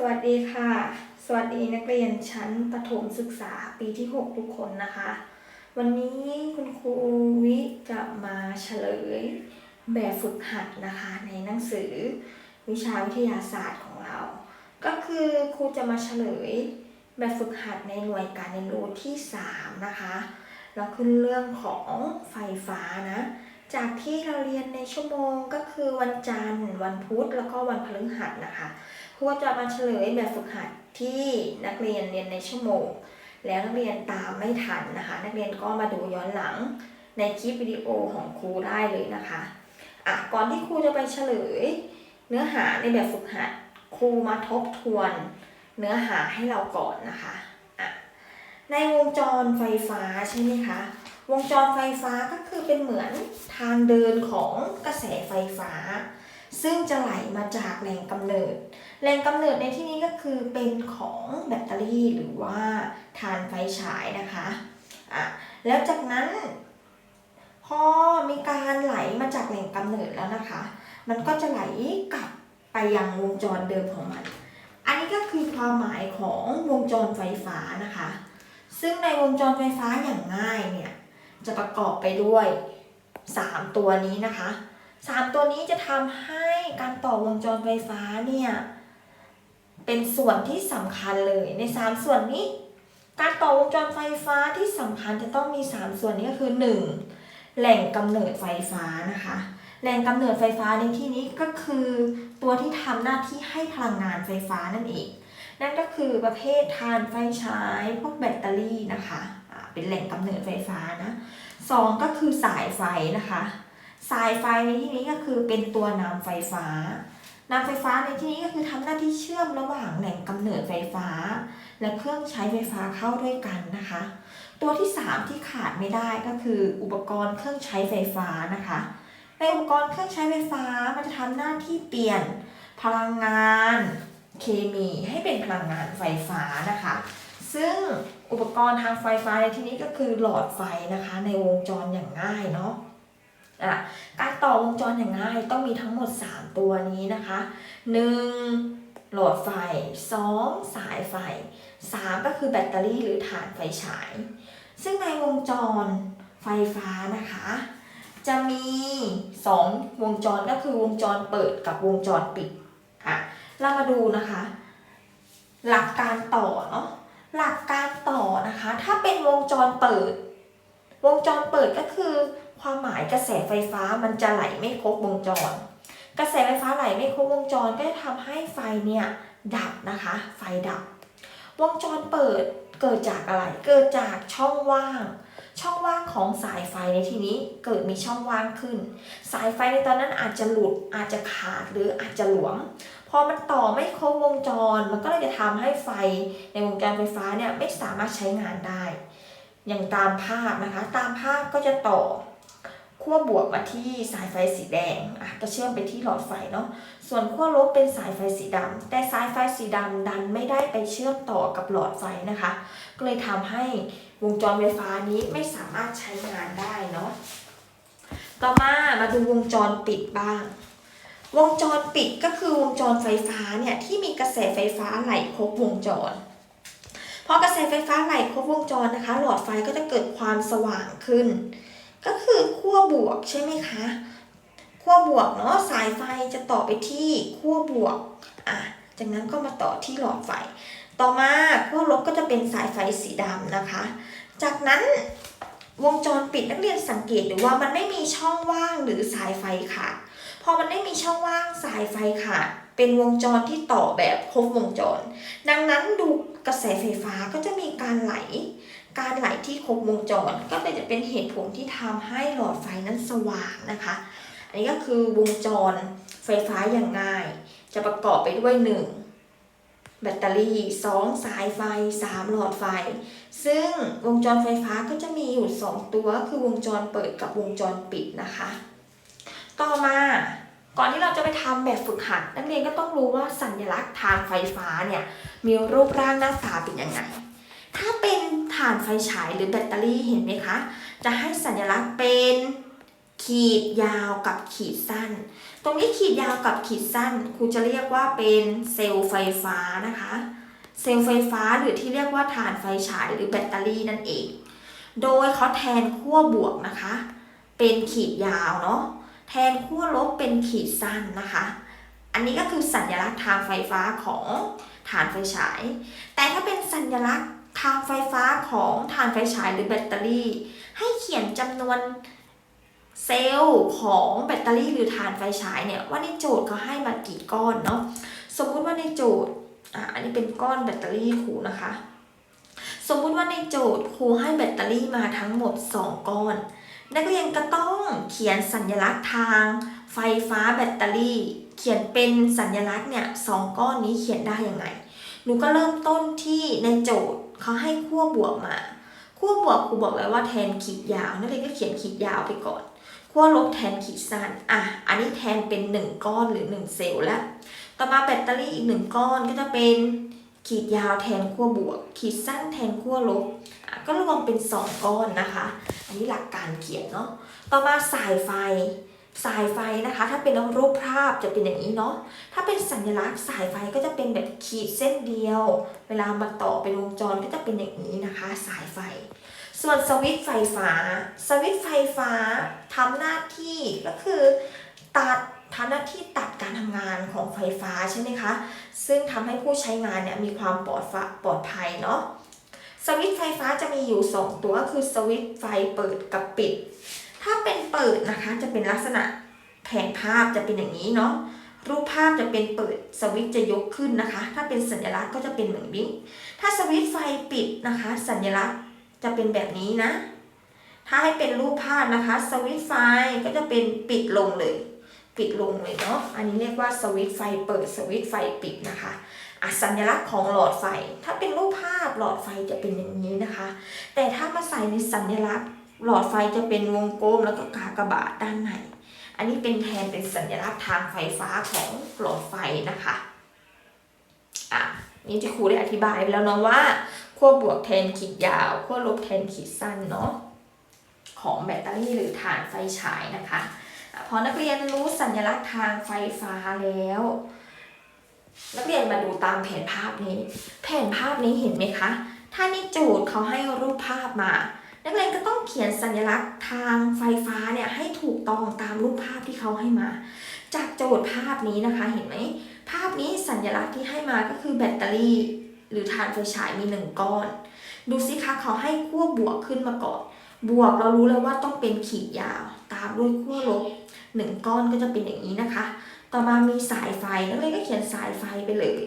สวัสดีค่ะ สวัสดีนักเรียนชั้นประถมศึกษาปีที่ 6 ทุกคนนะคะ วันนี้คุณครูวิจะมาเฉลยแบบฝึกหัดนะคะในหนังสือวิชาวิทยาศาสตร์ของเรา ก็คือครูจะมาเฉลยแบบฝึกหัดในหน่วยการเรียนรู้ที่ 3 นะคะแล้วขึ้นเรื่องของไฟฟ้านะ จากที่เราเรียนในชั่วโมงก็คือวันจันทร์ วันพุธแล้วก็วันพฤหัสนะคะ ครูจะมาเฉลยแบบฝึกหัดที่นักเรียนเรียนในชั่วโมง แล้วนักเรียนตามไม่ทันนะคะ นักเรียนก็มาดูย้อนหลังในคลิปวิดีโอของครูได้เลยนะคะอะก่อนที่ครูจะไปเฉลย เนื้อหาในแบบฝึกหัดครูมาทบทวนเนื้อหาให้เราก่อนนะคะอะในวงจรไฟฟ้าใช่ไหมคะ วงจรไฟฟ้าก็คือเป็นเหมือนทางเดินของกระแสไฟฟ้า ซึ่งจะไหลมาจากแหล่งกำเนิด แหล่งกำเนิดในที่นี้ก็คือเป็นของแบตเตอรี่หรือว่าถ่านไฟฉายนะคะอะแล้วจากนั้นพอมีการไหลมาจากแหล่งกำเนิดแล้วนะคะ มันก็จะไหลกลับไปยังวงจรเดิมของมัน อันนี้ก็คือความหมายของวงจรไฟฟ้านะคะ ซึ่งในวงจรไฟฟ้าอย่างง่ายเนี่ยจะประกอบไปด้วย 3 ตัวนี้นะคะ 3ตัวนี้จะทำให้การต่อวงจรไฟฟ้าเนี่ยเป็นส่วนที่สำคัญเลยใน 3 ส่วนนี้ การต่อวงจรไฟฟ้าที่สำคัญจะต้องมี 3 ส่วนนี้ก็คือ 1. แหล่งกำเนิดไฟฟ้านะคะ แหล่งกำเนิดไฟฟ้าในที่นี้ก็คือ ตัวที่ทำหน้าที่ให้พลังงานไฟฟ้านั่นเอง นั่นก็คือประเภทถ่านไฟฉายพวกแบตเตอรี่นะคะอ่าเป็นแหล่งกำเนิดไฟฟ้านะสองก็คือสายไฟนะคะ สายไฟในที่นี้ก็คือเป็นตัวนำไฟฟ้านำไฟฟ้าในที่นี้ก็คือทำหน้าที่เชื่อมระหว่างแหล่งกำเนิดไฟฟ้า และเครื่องใช้ไฟฟ้าเข้าด้วยกันนะคะ ตัวที่ 3 ที่ขาดไม่ได้ก็คืออุปกรณ์เครื่องใช้ไฟฟ้านะคะ ในอุปกรณ์เครื่องใช้ไฟฟ้ามันจะทำหน้าที่เปลี่ยนพลังงานเคมีให้เป็นพลังงานไฟฟ้านะคะ ซึ่งอุปกรณ์ทางไฟฟ้าในที่นี้ก็คือหลอดไฟนะคะ ในวงจรอย่างง่ายเนาะ อะการต่อวงจรอย่างง่ายต้องมีทั้งหมด 3 ตัวนี้นะคะ 1. หลอดไฟ 2. สายไฟ 3 ก็คือแบตเตอรี่หรือถ่านไฟฉาย ซึ่งในวงจรไฟฟ้านะคะ จะมี 2 วงจรก็คือวงจรเปิดกับวงจรปิดอะเรามาดูนะคะ หลักการต่อเนาะหลักการต่อนะคะ ถ้าเป็นวงจรเปิด วงจรเปิดก็คือ ความหมายกระแสไฟฟ้ามันจะไหลไม่ครบวงจร กระแสไฟฟ้าไหลไม่ครบวงจรก็จะทำให้ไฟเนี่ยดับนะคะ ไฟดับ วงจรเปิดเกิดจากอะไร เกิดจากช่องว่าง ช่องว่างของสายไฟในที่นี้เกิดมีช่องว่างขึ้น สายไฟในตอนนั้นอาจจะหลุดอาจจะขาดหรืออาจจะหลวม พอมันต่อไม่ครบวงจร มันก็เลยจะทำให้ไฟในวงจรไฟฟ้าเนี่ยไม่สามารถใช้งานได้ อย่างตามภาพนะคะ ตามภาพก็จะต่อ ขั้วบวกมาที่สายไฟสีแดงอะก็เชื่อมไปที่หลอดไฟเนาะส่วนขั้วลบเป็นสายไฟสีดำแต่สายไฟสีดำดันไม่ได้ไปเชื่อมต่อกับหลอดไฟนะคะ ก็เลยทำให้วงจรไฟฟ้านี้ไม่สามารถใช้งานได้เนาะต่อมามาดูวงจรปิดบ้าง วงจรปิดก็คือวงจรไฟฟ้าเนี่ยที่มีกระแสไฟฟ้าไหลครบวงจรพอกระแสไฟฟ้าไหลครบวงจรนะคะ หลอดไฟก็จะเกิดความสว่างขึ้น ก็คือขั้วบวกใช่ไหมคะขั้วบวกเนาะสายไฟจะต่อไปที่ขั้วบวกอะจากนั้นก็มาต่อที่หลอดไฟ ต่อมาขั้วลบก็จะเป็นสายไฟสีดำนะคะ จากนั้นวงจรปิดนักเรียนสังเกตหรือว่ามันไม่มีช่องว่างหรือสายไฟขาดพอมันไม่มีช่องว่างสายไฟขาด เป็นวงจรที่ต่อแบบครบวงจร ดังนั้นดูกระแสไฟฟ้าก็จะมีการไหล การไหลที่ครบวงจร ก็เลยจะเป็นเหตุผลที่ทำให้หลอดไฟนั้นสว่างนะคะ อันนี้ก็คือวงจรไฟฟ้าอย่างง่าย จะประกอบไปด้วย 1. แบตเตอรี่ 2. สายไฟ 3. หลอดไฟ ซึ่งวงจรไฟฟ้าก็จะมีอยู่ 2 ตัวคือวงจรเปิดกับวงจรปิดนะคะ ต่อมา ก่อนที่เราจะไปทำแบบฝึกหัด นักเรียนก็ต้องรู้ว่าสัญลักษณ์ทางไฟฟ้าเนี่ยมีรูปร่างหน้าตาเป็นยังไง ถ้าเป็นถ่านไฟฉายหรือแบตเตอรี่เห็นไหมคะ จะให้สัญลักษณ์เป็นขีดยาวกับขีดสั้น ตรงนี้ขีดยาวกับขีดสั้นครูจะเรียกว่าเป็นเซลล์ไฟฟ้านะคะ เซลล์ไฟฟ้าหรือที่เรียกว่าถ่านไฟฉายหรือแบตเตอรี่นั่นเอง โดยเขาแทนขั้วบวกนะคะ เป็นขีดยาวเนาะ แทนขั้วลบเป็นขีดสั้นนะคะ อันนี้ก็คือสัญลักษณ์ทางไฟฟ้าของฐานไฟฉาย แต่ถ้าเป็นสัญลักษณ์ทางไฟฟ้าของฐานไฟฉายหรือแบตเตอรี่ ให้เขียนจำนวนเซลล์ของแบตเตอรี่หรือฐานไฟฉายเนี่ยว่าในโจทย์เขาให้มากี่ก้อนเนาะสมมุติว่าในโจทย์อะอันนี้เป็นก้อนแบตเตอรี่ครูนะคะ สมมุติว่าในโจทย์ครูให้แบตเตอรี่มาทั้งหมด 2 ก้อน นักเรียนก็ต้องเขียนสัญลักษณ์ทางไฟฟ้าแบตเตอรี่ เขียนเป็นสัญลักษณ์เนี่ยสองก้อนนี้เขียนได้ยังไง หนูก็เริ่มต้นที่ในโจทย์เขาให้ขั้วบวกมาขั้วบวกครูบอกแล้วว่าแทนขีดยาวนักเรียนก็เขียนขีดยาวไปก่อนขั้วลบแทนขีดสั้นอะอันนี้แทนเป็น 1 ก้อนหรือ 1 เซลล์แล้วต่อมาแบตเตอรี่อีกหนึ่งก้อนก็จะเป็นขีดยาวแทนขั้วบวก ขีดสั้นแทนขั้วลบ ก็รวมเป็น 2 ก้อนนะคะ อันนี้หลักการเขียนเนาะ ต่อมาสายไฟ สายไฟนะคะ ถ้าเป็นรูปภาพจะเป็นอย่างนี้เนาะ ถ้าเป็นสัญลักษณ์สายไฟก็จะเป็นแบบขีดเส้นเดียว เวลามาต่อเป็นวงจรก็จะเป็นอย่างนี้นะคะ สายไฟ ส่วนสวิตช์ไฟฟ้า สวิตช์ไฟฟ้าทำหน้าที่ก็คือตัดทำหน้าที่ตัดการทำงานของไฟฟ้าใช่ไหมคะ ซึ่งทำให้ผู้ใช้งานเนี่ยมีความปลอดปลอดภัยเนาะ สวิตช์ไฟฟ้าจะมีอยู่ 2 ตัวก็คือสวิตช์ไฟเปิดกับปิด ถ้าเป็นเปิดนะคะจะเป็นลักษณะแผนภาพจะเป็นอย่างนี้เนาะรูปภาพจะเป็นเปิดสวิตช์จะยกขึ้นนะคะ ถ้าเป็นสัญลักษณ์ก็จะเป็นเหมือนนี้ถ้าสวิตช์ไฟปิดนะคะ สัญลักษณ์จะเป็นแบบนี้นะ ถ้าให้เป็นรูปภาพนะคะ สวิตช์ไฟก็จะเป็นปิดลงเลย ปิดลงเลยเนาะอันนี้เรียกว่าสวิตช์ไฟเปิดสวิตช์ไฟปิดนะคะ สัญลักษณ์ของหลอดไฟ ถ้าเป็นรูปภาพหลอดไฟจะเป็นอย่างนี้นะคะ แต่ถ้ามาใส่ในสัญลักษณ์หลอดไฟจะเป็นวงกลมแล้วก็กากบาทด้านใน อันนี้เป็นแทนเป็นสัญลักษณ์ทางไฟฟ้าของหลอดไฟนะคะ อะ นี่ที่ครูได้อธิบายไปแล้วเนาะว่าขั้วบวกแทนขีดยาวขั้วลบแทนขีดสั้นเนาะของแบตเตอรี่หรือฐานไฟฉายนะคะอะพอนักเรียนรู้สัญลักษณ์ทางไฟฟ้าแล้ว นักเรียนมาดูตามแผนภาพนี้ แผนภาพนี้เห็นไหมคะ ถ้านโจทย์เขาให้รูปภาพมา นักเรียนก็ต้องเขียนสัญลักษณ์ทางไฟฟ้าเนี่ยให้ถูกต้องตามรูปภาพที่เขาให้มา จากโจทย์ภาพนี้นะคะเห็นไหม ภาพนี้สัญลักษณ์ที่ให้มาก็คือแบตเตอรี่ หรือถ่านไฟฉายมีหนึ่งก้อน ดูสิคะเขาให้ขั้วบวกขึ้นมาก่อน บวกเรารู้แล้วว่าต้องเป็นขีดยาว ตามด้วยขั้วลบหนึ่งก้อนก็จะเป็นอย่างนี้นะคะ ต่อมามีสายไฟนักเรียนก็เขียนสายไฟไปเลย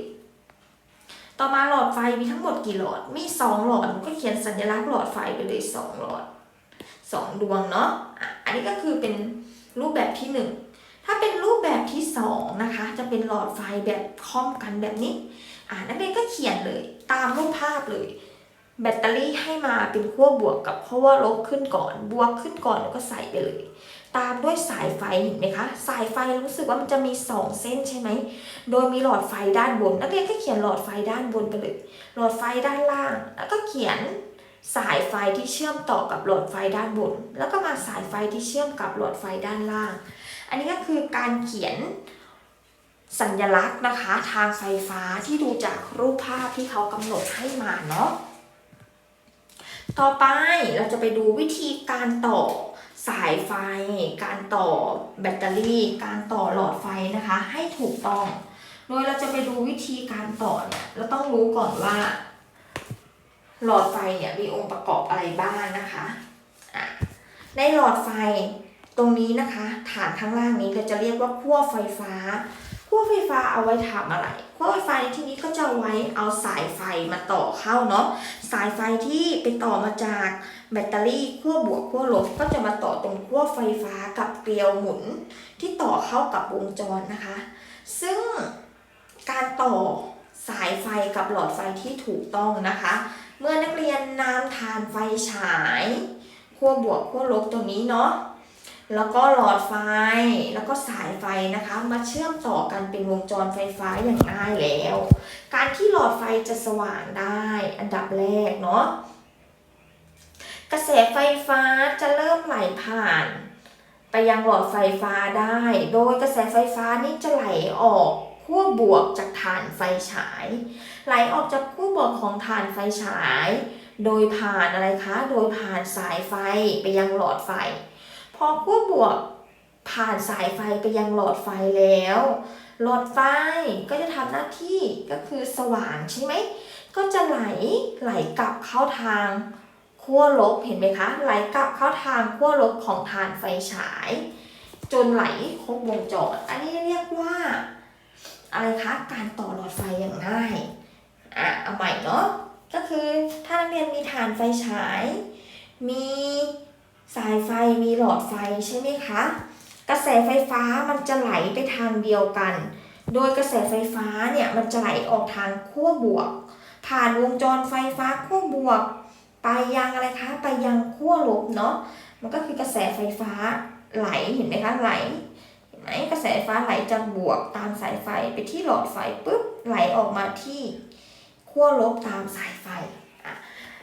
ต่อมาหลอดไฟมีทั้งหมดกี่หลอด มีสองหลอดก็เขียนสัญลักษณ์หลอดไฟไปเลยสองหลอดสองดวงเนาะ อันนี้ก็คือเป็นรูปแบบที่หนึ่ง ถ้าเป็นรูปแบบที่สองนะคะ จะเป็นหลอดไฟแบบค่อมกันแบบนี้ อ่านักเรียนก็เขียนเลยตามรูปภาพเลย แบตเตอรี่ให้มาเป็นขั้วบวกกับขั้วลบขึ้นก่อน บวกขึ้นก่อนแล้วก็ใส่ไปเลย ตามด้วยสายไฟเห็นไหมคะสายไฟรู้สึกว่ามันจะมีสองเส้นใช่ไหมโดยมีหลอดไฟด้านบน นักเรียนก็เขียนหลอดไฟด้านบนไปเลย หลอดไฟด้านล่าง แล้วก็เขียนสายไฟที่เชื่อมต่อกับหลอดไฟด้านบน แล้วก็มาสายไฟที่เชื่อมกับหลอดไฟด้านล่าง อันนี้ก็คือการเขียนสัญลักษณ์นะคะทางไฟฟ้าที่ดูจากรูปภาพที่เขากำหนดให้มาเนาะต่อไปเราจะไปดูวิธีการต่อ สายไฟ การต่อแบตเตอรี่ การต่อหลอดไฟนะคะ ให้ถูกต้อง โดยเราจะไปดูวิธีการต่อเนี่ยเราต้องรู้ก่อนว่า หลอดไฟเนี่ยมีองค์ประกอบอะไรบ้างนะคะะในหลอดไฟตรงนี้นะคะ ฐานข้างล่างนี้เราจะเรียกว่าขั้วไฟฟ้า ขั้วไฟฟ้าเอาไว้ทำอะไรขั้วไฟฟ้าในที่นี้ก็จะไว้เอาสายไฟมาต่อเข้าเนาะสายไฟที่ไปต่อมาจากแบตเตอรี่ขั้วบวกขั้วลบก็จะมาต่อตรงขั้วไฟฟ้ากับเกลียวหมุนที่ต่อเข้ากับวงจรนะคะ ซึ่งการต่อสายไฟกับหลอดไฟที่ถูกต้องนะคะ เมื่อนักเรียนนำทานไฟฉายขั้วบวกขั้วลบตรงนี้เนาะ แล้วก็หลอดไฟ แล้วก็สายไฟนะคะ มาเชื่อมต่อกันเป็นวงจรไฟฟ้าอย่างง่ายแล้ว การที่หลอดไฟจะสว่างได้อันดับแรกเนาะ กระแสไฟฟ้าจะเริ่มไหลผ่าน ไปยังหลอดไฟฟ้าได้ โดยกระแสไฟฟ้านี้จะไหลออกขั้วบวกจากฐานไฟฉาย ไหลออกจากขั้วบวกของฐานไฟฉาย โดยผ่านอะไรคะ โดยผ่านสายไฟไปยังหลอดไฟ อขั้วบวกผ่านสายไฟไปยังหลอดไฟแล้ว หลอดไฟก็จะทำหน้าที่ก็คือสว่างใช่ไหม ก็จะไหลไหลกลับเข้าทางขั้วลบเห็นไหมคะ ไหลกลับเข้าทางขั้วลบของฐานไฟฉาย จนไหลครบวงจร อันนี้เรียกว่าอะไรคะการต่อหลอดไฟอย่างง่ายอะเอาใหม่เนาะก็คือถ้านักเรียนมีฐานไฟฉาย มี สายไฟมีหลอดไฟใช่ไหมคะ กระแสไฟฟ้ามันจะไหลไปทางเดียวกัน โดยกระแสไฟฟ้าเนี่ยมันจะไหลออกทางขั้วบวก ผ่านวงจรไฟฟ้าขั้วบวก ไปยังอะไรคะ ไปยังขั้วลบเนาะ มันก็คือกระแสไฟฟ้าไหลเห็นไหมคะไหลเห็นไหมกระแสไฟฟ้าไหลจากบวกตามสายไฟไปที่หลอดไฟปุ๊บไหลออกมาที่ขั้วลบตามสายไฟ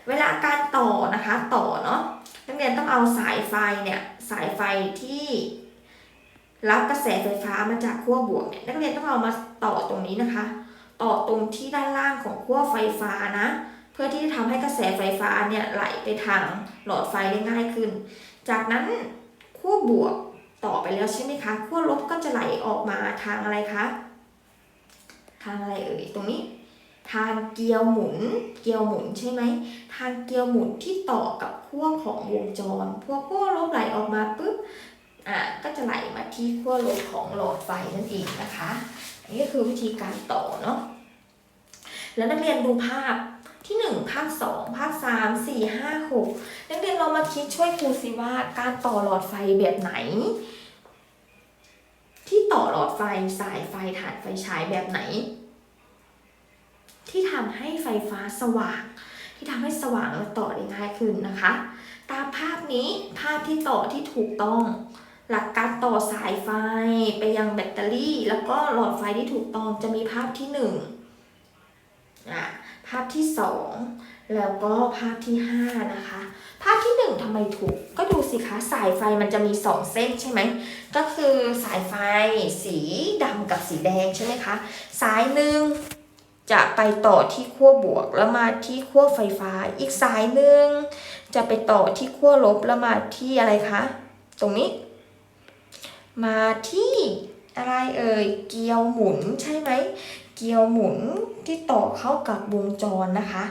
เวลาการต่อนะคะต่อเนาะ นักเรียนต้องเอาสายไฟเนี่ยสายไฟที่รับกระแสไฟฟ้ามาจากขั้วบวกเนี่ยนักเรียนต้องเอามาต่อตรงนี้นะคะ ต่อตรงที่ด้านล่างของขั้วไฟฟ้านะ เพื่อที่จะทำให้กระแสไฟฟ้าเนี่ยไหลไปทางหลอดไฟได้ง่ายขึ้น จากนั้นขั้วบวกต่อไปแล้วใช่ไหมคะขั้วลบก็จะไหลออกมาทางอะไรคะทางอะไรเอ่ยตรงนี้ ทางเกลียวหมุน เกลียวหมุนใช่ไหม ทางเกลียวหมุนที่ต่อกับขั้วของวงจร พวกขั้วลบไหลออกมาปุ๊บ อ่าก็จะไหลมาที่ขั้วลบของหลอดไฟนั่นเองนะคะ อันนี้ก็คือวิธีการต่อเนาะ แล้วนักเรียนดูภาพที่ 1 ภาพ2ภาพ3 4 5 6 นักเรียนเรามาคิดช่วยครูสิว่าการต่อหลอดไฟแบบไหน ที่ต่อหลอดไฟสายไฟฐานไฟฉายแบบไหน ที่ทำให้ไฟฟ้าสว่าง ที่ทำให้สว่างและต่อได้ง่ายขึ้นนะคะ ตามภาพนี้ภาพที่ต่อที่ถูกต้อง หลักการต่อสายไฟไปยังแบตเตอรี่ แล้วก็หลอดไฟที่ถูกต้องจะมีภาพที่หนึ่งอะภาพที่สองแล้วก็ภาพที่ห้านะคะ ภาพที่หนึ่งทำไมถูก ก็ดูสิคะสายไฟมันจะมีสองเส้นใช่ไหม ก็คือสายไฟสีดำกับสีแดงใช่ไหมคะ สายหนึ่ง จะไปต่อที่ขั้วบวกแล้วมาที่ขั้วไฟฟ้า อีกสายหนึ่งจะไปต่อที่ขั้วลบแล้วมาที่อะไรคะ ตรงนี้ มาที่อะไรเอ่ย เกลียวหมุนใช่ไหม เกลียวหมุนที่ต่อเข้ากับวงจรนะคะ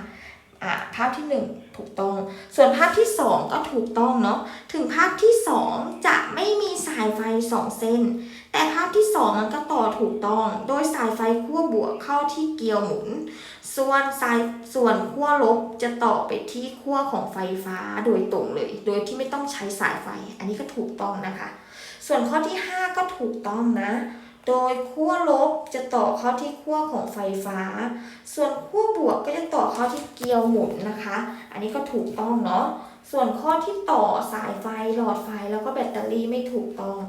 อะภาพที่ 1 ถูกต้อง ส่วนภาพที่ 2 ก็ถูกต้องเนาะถึงภาพที่ 2 จะไม่มีสายไฟ 2 เส้น แต่ภาพที่ 2 มันก็ต่อถูกต้อง โดยสายไฟขั้วบวกเข้าที่เกลียวหมุน ส่วนสายส่วนขั้วลบจะต่อไปที่ขั้วของไฟฟ้าโดยตรงเลย โดยที่ไม่ต้องใช้สายไฟ อันนี้ก็ถูกต้องนะคะ ส่วนข้อที่ 5 ก็ถูกต้องนะ โดยขั้วลบจะต่อเข้าที่ขั้วของไฟฟ้า ส่วนขั้วบวกก็จะต่อเข้าที่เกลียวหมุนนะคะ อันนี้ก็ถูกต้องเนาะ ส่วนข้อที่ต่อสายไฟหลอดไฟแล้วก็แบตเตอรี่ไม่ถูกต้อง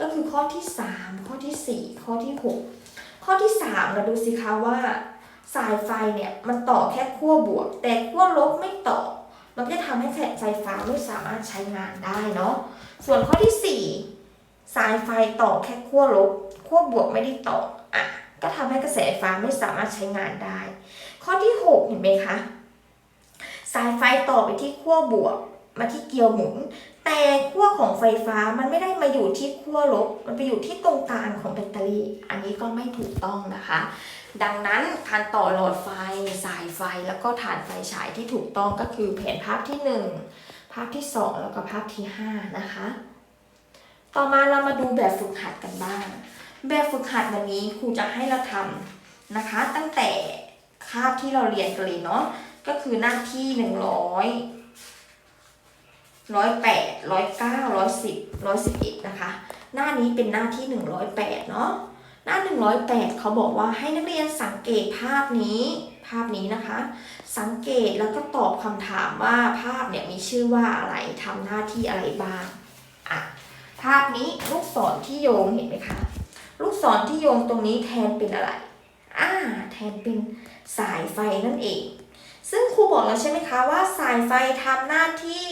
ก็คือข้อที่ 3 ข้อทีสี่4 ข้อที่ 6 ข้อที่3เราดูสิคะว่า สายไฟเนี่ยมันต่อแค่ขั้วบวก แต่ขั้วลบไม่ต่อ มันก็จะทำให้ไฟฟ้าไม่สามารถใช้งานได้เนาะ ส่วนข้อที่ 4 สายไฟต่อแค่ขั้วลบ วบวกไม่ได้ต่ออะก็ทำให้กระแสไฟฟ้าไม่สามารถใช้งานได้ ข้อที่ 6 เห็นไหมคะ สายไฟต่อไปที่ขั้วบวกมาที่เกลียวหมุน แต่ขั้วของไฟฟ้ามันไม่ได้มาอยู่ที่ขั้วลบ มันไปอยู่ที่ตรงกลางของแบตเตอรี่ อันนี้ก็ไม่ถูกต้องนะคะ ดังนั้นการต่อหลอดไฟ สายไฟแล้วก็ฐานไฟฉายที่ถูกต้องก็คือแผนภาพที่ 1 ภาพที่ 2 แล้วก็ภาพที่ 5 นะคะ ต่อมาเรามาดูแบบฝึกหัดกันบ้าง แบบฝึกหัดวันนี้ครูจะให้เราทำนะคะ ตั้งแต่คาบที่เราเรียนกันเลยเนาะก็คือหน้าที่หนึ่งร้อยร้อยแปดร้อยเก้าร้อยสิบร้อยสิบเอ็ดนะคะ หน้านี้เป็นหน้าที่หนึ่งร้อยแปดเนาะหน้าหนึ่งร้อยแปดเขาบอกว่าให้นักเรียนสังเกตภาพนี้ภาพนี้นะคะ สังเกตแล้วก็ตอบคำถามว่าภาพเนี่ยมีชื่อว่าอะไรทำหน้าที่อะไรบ้างอะภาพนี้ลูกศรที่โยงเห็นไหมคะ ลูกศรที่โยงตรงนี้แทนเป็นอะไร อ่า แทนเป็นสายไฟนั่นเอง ซึ่งครูบอกแล้วใช่ไหมคะว่าสายไฟทำหน้าที่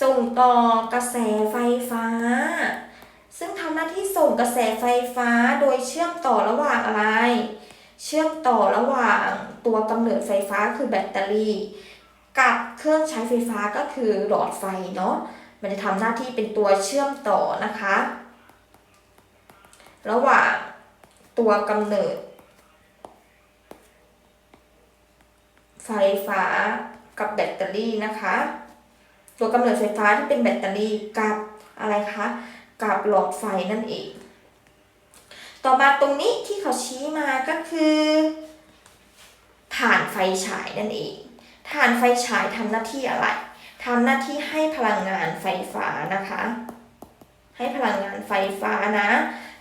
ส่งต่อกระแสไฟฟ้า ซึ่งทำหน้าที่ส่งกระแสไฟฟ้าโดยเชื่อมต่อระหว่างอะไร เชื่อมต่อระหว่างตัวกำเนิดไฟฟ้าคือแบตเตอรี่ กับเครื่องใช้ไฟฟ้าก็คือหลอดไฟเนาะ มันจะทำหน้าที่เป็นตัวเชื่อมต่อนะคะ ระหว่างตัวกำเนิด ไฟฟ้ากับแบตเตอรี่นะคะ ตัวกำเนิดไฟฟ้าที่เป็นแบตเตอรี่กับอะไรคะกับหลอดไฟนั่นเอง ต่อมาตรงนี้ที่เขาชี้มาก็คือถ่านไฟฉายนั่นเองถ่านไฟฉายทำหน้าที่อะไรทำหน้าที่ให้พลังงานไฟฟ้านะคะ ให้พลังงานไฟฟ้านะ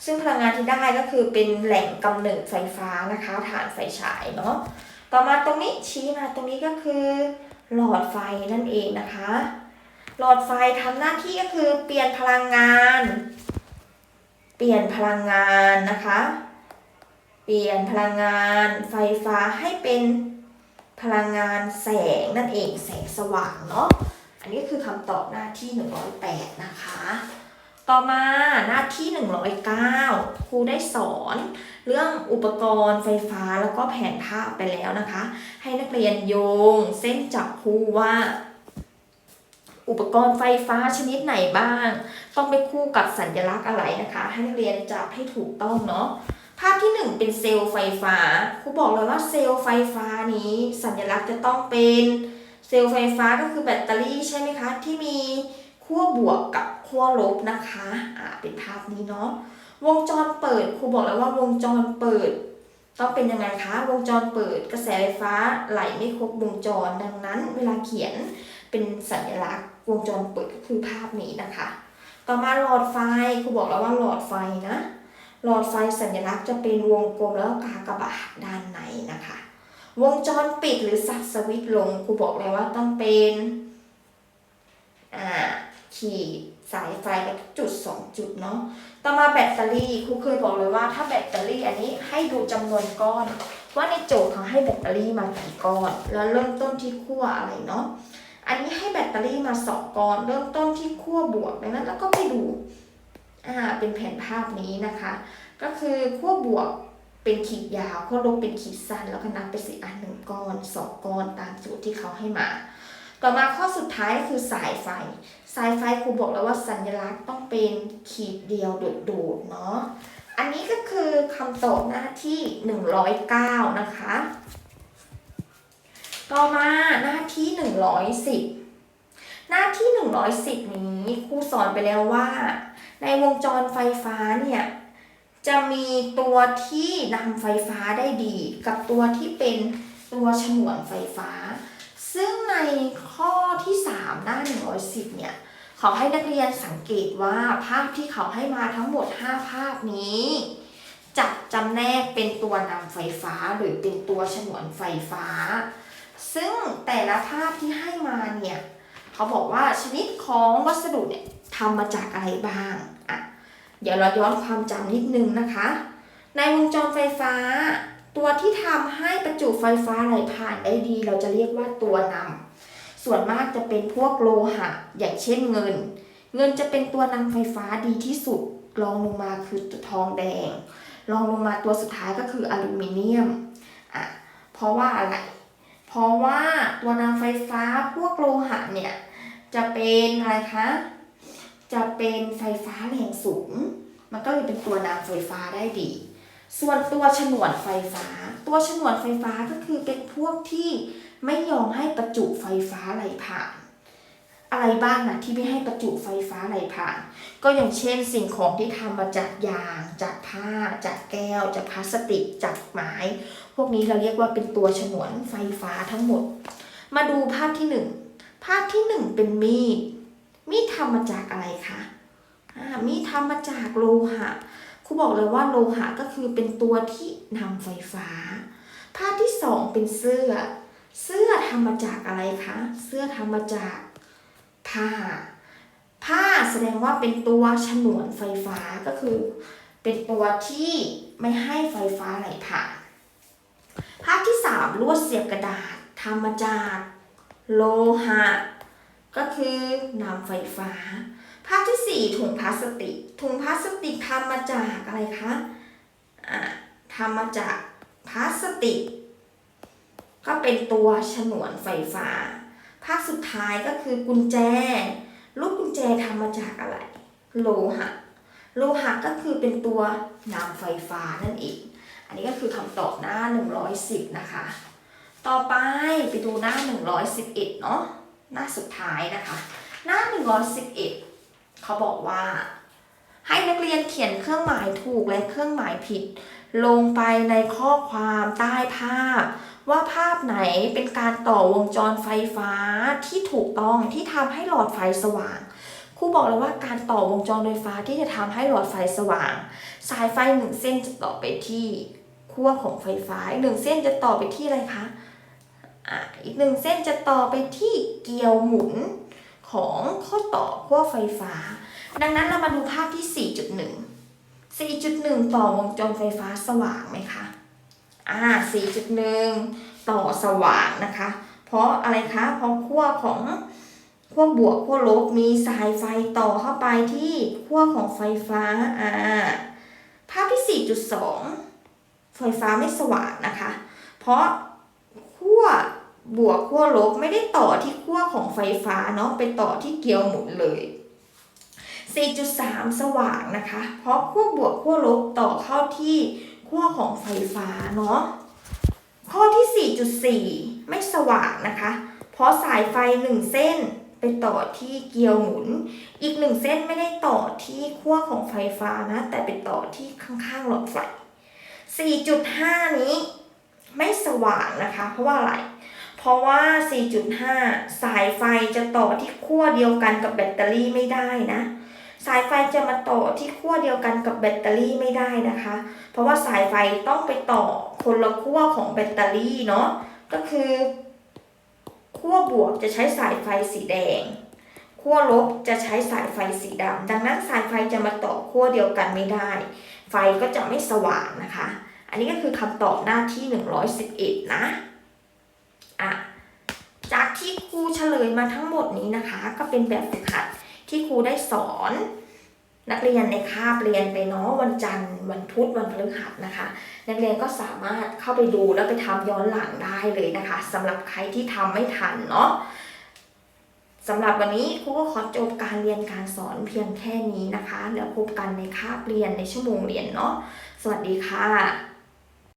ซึ่งพลังงานที่ได้ก็คือเป็นแหล่งกำเนิดไฟฟ้านะคะถ่านไฟฉายเนาะต่อมาตรงนี้ชี้มาตรงนี้ก็คือ หลอดไฟนั่นเองนะคะ หลอดไฟทำหน้าที่ก็คือเปลี่ยนพลังงาน เปลี่ยนพลังงานนะคะ เปลี่ยนพลังงานไฟฟ้าให้เป็นพลังงานแสงนั่นเองแสงสว่างเนาะอันนี้คือคำตอบหน้าที่ 108 นะคะ ต่อมาหน้าที่ 109 ครูได้สอนเรื่องอุปกรณ์ไฟฟ้าแล้วก็แผนภาพไปแล้วนะคะ ให้นักเรียนโยงเส้นจับคู่ว่า อุปกรณ์ไฟฟ้าชนิดไหนบ้าง ต้องไปคู่กับสัญลักษณ์อะไรนะคะ ให้นักเรียนจับให้ถูกต้องเนาะภาพที่ 1 เป็นเซลล์ไฟฟ้าครูบอกเลยว่าเซลล์ไฟฟ้านี้สัญลักษณ์จะต้องเป็นเซลล์ไฟฟ้าก็คือแบตเตอรี่ใช่ไหมคะที่มีขั้วบวกกับ ขั้วลบนะคะอ่าเป็นภาพนี้เนาะวงจรเปิดครูบอกแล้วว่าวงจรเปิด ต้องเป็นยังไงคะวงจรเปิด กระแสไฟฟ้าไหลไม่ครบวงจรดังนั้น เวลาเขียนเป็นสัญลักษณ์ วงจรเปิดก็คือภาพนี้นะคะ ต่อมาหลอดไฟครูบอกแล้วว่าหลอดไฟนะหลอดไฟสัญลักษณ์จะเป็นวงกลมแล้วก็กากบาทด้านในนะคะ วงจรปิดหรือสับสวิตช์ลงครูบอกเลยว่าต้องเป็นอ่า ขีดสายไฟกับจุดสองจุดเนาะ ต่อมาแบตเตอรี่ครูเคยบอกเลยว่าถ้าแบตเตอรี่อันนี้ให้ดูจำนวนก้อน ว่าในโจทย์เขาให้แบตเตอรี่มากี่ก้อน แล้วเริ่มต้นที่ขั้วอะไรเนาะ อันนี้ให้แบตเตอรี่มาสองก้อน เริ่มต้นที่ขั้วบวกดังนั้นแล้วก็ไปดูอ่าเป็นแผนภาพนี้นะคะ ก็คือขั้วบวกเป็นขีดยาวขั้วลบเป็นขีดสั้นแล้วก็นับไปสิอันหนึ่งก้อนสองก้อนตามสูตรที่เขาให้มา ต่อมาข้อสุดท้ายก็คือสายไฟ สายไฟครูบอกแล้วว่าสัญลักษณ์ต้องเป็นขีดเดียวโดดๆเนาะ อันนี้ก็คือคำตอบหน้าที่ 109 นะคะ ต่อมาหน้าที่ 110 หน้าที่ 110 นี้ครูสอนไปแล้วว่า ในวงจรไฟฟ้าเนี่ยจะมีตัวที่นำไฟฟ้าได้ดี กับตัวที่เป็นตัวฉนวนไฟฟ้า ซึ่งในข้อที่ 3 หน้า 110 เนี่ยเขาให้นักเรียนสังเกตว่าภาพที่เขาให้มาทั้งหมด 5 ภาพนี้จัดจำแนกเป็นตัวนำไฟฟ้าหรือเป็นตัวฉนวนไฟฟ้า ซึ่งแต่ละภาพที่ให้มาเนี่ยเขาบอกว่าชนิดของวัสดุเนี่ยทำมาจากอะไรบ้างอะเดี๋ยวเราย้อนความจำนิดนึงนะคะ ในวงจรไฟฟ้า ตัวที่ทำให้ประจุไฟฟ้าไหลผ่านได้ดี เราจะเรียกว่าตัวนำส่วนมากจะเป็นพวกโลหะ อย่างเช่นเงิน เงินจะเป็นตัวนำไฟฟ้าดีที่สุดรองลงมาคือทองแดงรองลงมาตัวสุดท้ายก็คืออลูมิเนียมอะเพราะว่าอะไร เพราะว่าตัวนำไฟฟ้าพวกโลหะเนี่ย จะเป็นอะไรคะ จะเป็นไฟฟ้าแรงสูง มันก็เลยเป็นตัวนำไฟฟ้าได้ดี ส่วนตัวฉนวนไฟฟ้า ตัวฉนวนไฟฟ้าก็คือเป็นพวกที่ไม่ยอมให้ประจุไฟฟ้าไหลผ่าน อะไรบ้างนะที่ไม่ให้ประจุไฟฟ้าไหลผ่าน ก็อย่างเช่นสิ่งของที่ทำมาจากยาง จากผ้า จากแก้ว จากพลาสติก จากไม้ พวกนี้เราเรียกว่าเป็นตัวฉนวนไฟฟ้าทั้งหมด มาดูภาพที่หนึ่งภาพที่หนึ่งเป็นมีด มีดทำมาจากอะไรคะมีดทำมาจากโลหะ ครูบอกเลยว่าโลหะก็คือเป็นตัวที่นำไฟฟ้า ภาพที่สองเป็นเสื้อ เสื้อทำมาจากอะไรคะ เสื้อทำมาจากผ้า ผ้าแสดงว่าเป็นตัวฉนวนไฟฟ้าก็คือ เป็นตัวที่ไม่ให้ไฟฟ้าไหลผ่าน ภาพที่สามลวดเสียบกระดาษทำมาจากโลหะ ก็คือนำไฟฟ้า ภาพที่ 4 ถุงพลาสติก ถุงพลาสติกทำมาจากอะไรคะอ่าทำมาจากพลาสติก ก็เป็นตัวฉนวนไฟฟ้า ภาพสุดท้ายก็คือกุญแจ ลูกกุญแจทำมาจากอะไร โลหะ โลหะก็คือเป็นตัวนำไฟฟ้านั่นเอง อันนี้ก็คือคำตอบหน้า 110 นะคะ ต่อไปไปดูหน้า 111 เนาะ หน้าสุดท้ายนะคะ หน้า 111 เขาบอกว่า ให้นักเรียนเขียนเครื่องหมายถูกและเครื่องหมายผิด ลงไปในข้อความใต้ภาพ ว่าภาพไหนเป็นการต่อวงจรไฟฟ้าที่ถูกต้องที่ทำให้หลอดไฟสว่างครูบอกเลยว่าการต่อวงจรไฟฟ้าที่จะทำให้หลอดไฟสว่าง สายไฟหนึ่งเส้นจะต่อไปที่ขั้วของไฟฟ้าอีกหนึ่งเส้นจะต่อไปที่อะไรคะอะอีกหนึ่งเส้นจะต่อไปที่เกลียวหมุน ของข้อต่อขั้วไฟฟ้า ดังนั้นเรามาดูภาพที่ 4.1 4.1 ต่อวงจรไฟฟ้าสว่างไหมคะอ่า4.1 ต่อสว่างนะคะ เพราะอะไรคะ เพราะขั้วของขั้วบวกขั้วลบมีสายไฟต่อเข้าไปที่ขั้วของไฟฟ้าอ่าภาพที่ 4.2 ไฟฟ้าไม่สว่างนะคะ เพราะขั้ว บวกขั้วลบไม่ได้ต่อที่ขั้วของไฟฟ้าเนาะไปต่อที่เกลียวหมุนเลย 4.3 สว่างนะคะ เพราะขั้วบวกขั้วลบต่อเข้าที่ขั้วของไฟฟ้าเนาะข้อที่ 4.4 ไม่สว่างนะคะ เพราะสายไฟ 1 เส้นไปต่อที่เกลียวหมุน อีก1เส้นไม่ได้ต่อที่ขั้วของไฟฟ้านะ แต่ไปต่อที่ข้างๆหลอดไฟ 4.5 นี้ไม่สว่างนะคะ เพราะว่าอะไร เพราะว่า 4.5 สายไฟจะต่อที่ขั้วเดียวกันกับแบตเตอรี่ไม่ได้นะ สายไฟจะมาต่อที่ขั้วเดียวกันกับแบตเตอรี่ไม่ได้นะคะ เพราะว่าสายไฟต้องไปต่อคนละขั้วของแบตเตอรี่เนาะ ก็คือขั้วบวกจะใช้สายไฟสีแดง ขั้วลบจะใช้สายไฟสีดำ ดังนั้นสายไฟจะมาต่อขั้วเดียวกันไม่ได้ ไฟก็จะไม่สว่างนะคะ อันนี้ก็คือคำตอบหน้าที่ 111 นะ อะจากที่ครูเฉลยมาทั้งหมดนี้นะคะ ก็เป็นแบบฝึกหัดที่ครูได้สอน นักเรียนในคาบเรียนไปเนาะวันจันทร์วันพุธวันพฤหัสนะคะ นักเรียนก็สามารถเข้าไปดูแล้วไปทำย้อนหลังได้เลยนะคะสำหรับใครที่ทำไม่ทันเนาะสำหรับวันนี้ครูก็ขอจบการเรียนการสอนเพียงแค่นี้นะคะ แล้วพบกันในคาบเรียนในชั่วโมงเรียนเนาะสวัสดีค่ะ